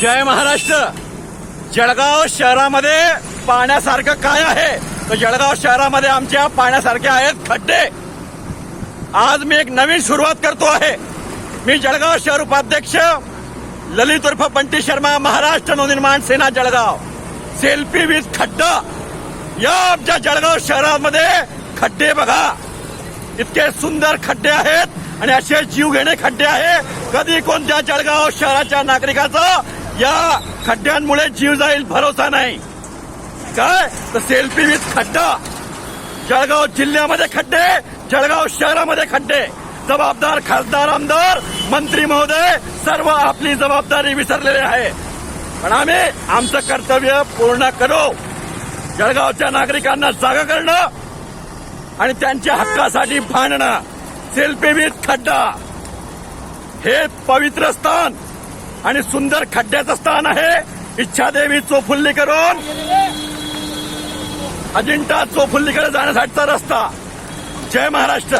जय महाराष्ट्र. जळगाव शहरामध्ये पाण्यासारखं काय आहे? तर जळगाव शहरामध्ये आमच्या पाण्यासारखे आहेत खड्डे. आज मी एक नवीन सुरुवात करतो आहे. मी जळगाव शहर उपाध्यक्ष ललित उर्फ बंटी शर्मा महाराष्ट्र नवनिर्माण सेना जळगाव. सेल्फी विथ खड्डा. या आमच्या जळगाव शहरामध्ये खड्डे बघा. इतके सुंदर खड्डे आहेत आणि असे जीव घेणे खड्डे आहे. कधी कोणत्या जळगाव शहराच्या नागरिकाचं या खड्ड्यांमुळे जीव जाईल भरोसा नाही. काय? तर सेल्फी विथ खड्डा. जळगाव जिल्ह्यामध्ये खड्डे जळगाव शहरामध्ये खड्डे. जबाबदार खासदार आमदार मंत्री महोदय सर्व आपली जबाबदारी विसरलेले आहे. पण आम्ही आमचं कर्तव्य पूर्ण करू. जळगावच्या नागरिकांना जागा करणं आणि त्यांच्या हक्कासाठी भांडणं. सेल्फी विथ खड्डा. हे पवित्र स्थान. आणि सुंदर खड्ड्याचं स्थान आहे. इच्छादेवी चोफुल्ली करून अजिंठा चोफुल्लीकडे जाण्यासाठीचा रस्ता. जय महाराष्ट्र.